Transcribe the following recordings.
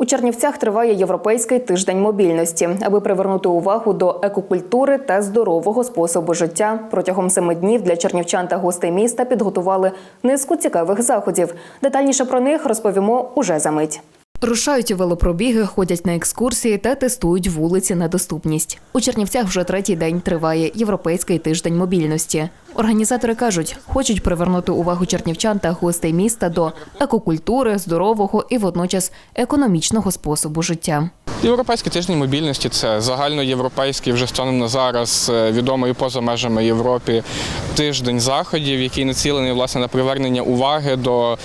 У Чернівцях триває європейський тиждень мобільності, аби привернути увагу до екокультури та здорового способу життя. Протягом семи днів для чернівчан та гостей міста підготували низку цікавих заходів. Детальніше про них розповімо уже за мить. Рушають у велопробіги, ходять на екскурсії та тестують вулиці на доступність. У Чернівцях вже третій день триває європейський тиждень мобільності. Організатори кажуть, хочуть привернути увагу чернівчан та гостей міста до екокультури, здорового і водночас економічного способу життя. Європейський тиждень мобільності це загальноєвропейський вже станом на зараз е, відомий поза межами Європи тиждень заходів, який націлений власне на привернення уваги до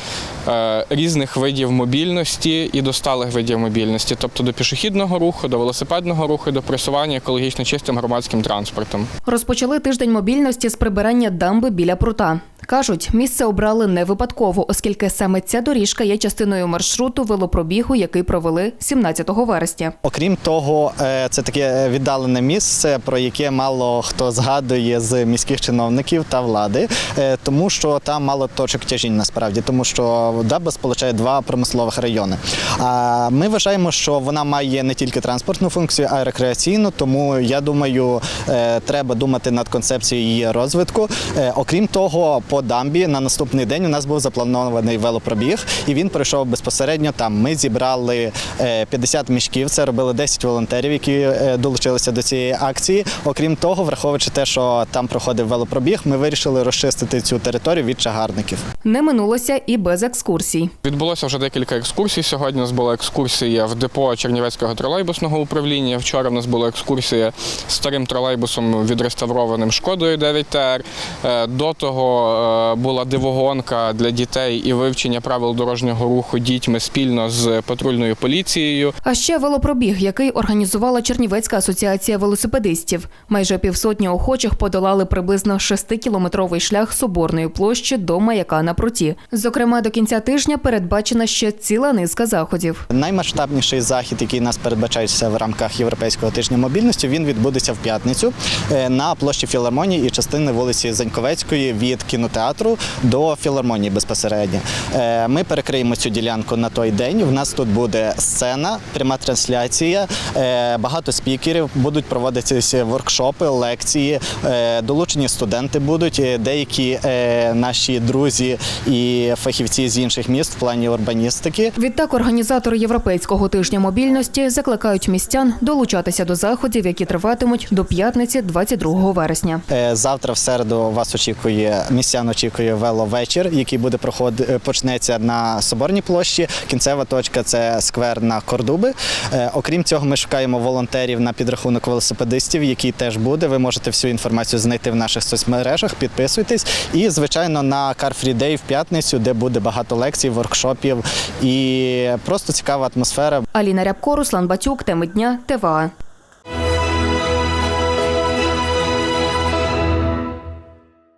різних видів мобільності і до сталих видів мобільності, тобто до пішохідного руху, до велосипедного руху, до пресування екологічно чистим громадським транспортом. Розпочали тиждень мобільності з прибирання дамби біля прута. Кажуть, місце обрали не випадково, оскільки саме ця доріжка є частиною маршруту велопробігу, який провели 17 вересня. Окрім того, е, це таке віддалене місце, про яке мало хто згадує з міських чиновників та влади, е, тому що там мало точок тяжінь насправді, тому що Даба сполучає два промислових райони. А ми вважаємо, що вона має не тільки транспортну функцію, а й рекреаційну. Тому я думаю, е, треба думати над концепцією її розвитку. Е, Окрім того, по дамбі на наступний день у нас був запланований велопробіг, і він пройшов безпосередньо там. Ми зібрали е, 50 мішків. Це робили 10 волонтерів, які е, долучилися до цієї акції. Окрім того, враховуючи те, що там проходив велопробіг, ми вирішили розчистити цю територію від чагарників. Не минулося і без екскурсій. Відбулося вже декілька екскурсій. Сьогодні у нас була екскурсія в депо Чернівецького тролейбусного управління. Вчора в нас була екскурсія старим тролейбусом відреставрованим шкодою 9 ТР. Е, До того е, була дивогонка для дітей і вивчення правил дорожнього руху дітьми спільно з патрульною поліцією. А ще велопробіг, який організувала Чернівецька асоціація велосипедистів. Майже півсотні охочих подолали приблизно 6-кілометровий шлях Соборної площі до маяка на пруті. Зокрема, до кінця тижня передбачена ще ціла низка заходів. Наймасштабніший захід, який нас передбачається в рамках Європейського тижня мобільності, він відбудеться в п'ятницю е, на площі Філармонії і частини вулиці Заньковецької від кінотеатру до філармонії безпосередньо. Е, Ми перекриємо цю ділянку на той день. У нас тут буде сцена, пряма трансляція, е, багато спікерів, будуть проводитися воркшопи, лекції, е, долучені студенти будуть, деякі наші друзі і фахівці з інших міст в плані урбаністики. Відтак організатори Європейського тижня мобільності закликають містян долучатися до заходів, які триватимуть до п'ятниці, 22 вересня. Завтра в середу вас очікує містян очікує веловечір, який буде проходити почнеться на Соборній площі. Кінцева точка це сквер на Кордуби. Е, Окрім цього, ми шукаємо волонтерів на підрахунок велосипедистів, який теж буде. Ви можете всю інформацію знайти в наших соцмережах. Підписуйтесь. І звичайно на Car Free Day в п'ятницю, де буде багато лекцій, воркшопів і просто цікава атмосфера. Аліна Рябко, Руслан Батюк, теми дня, ТВА.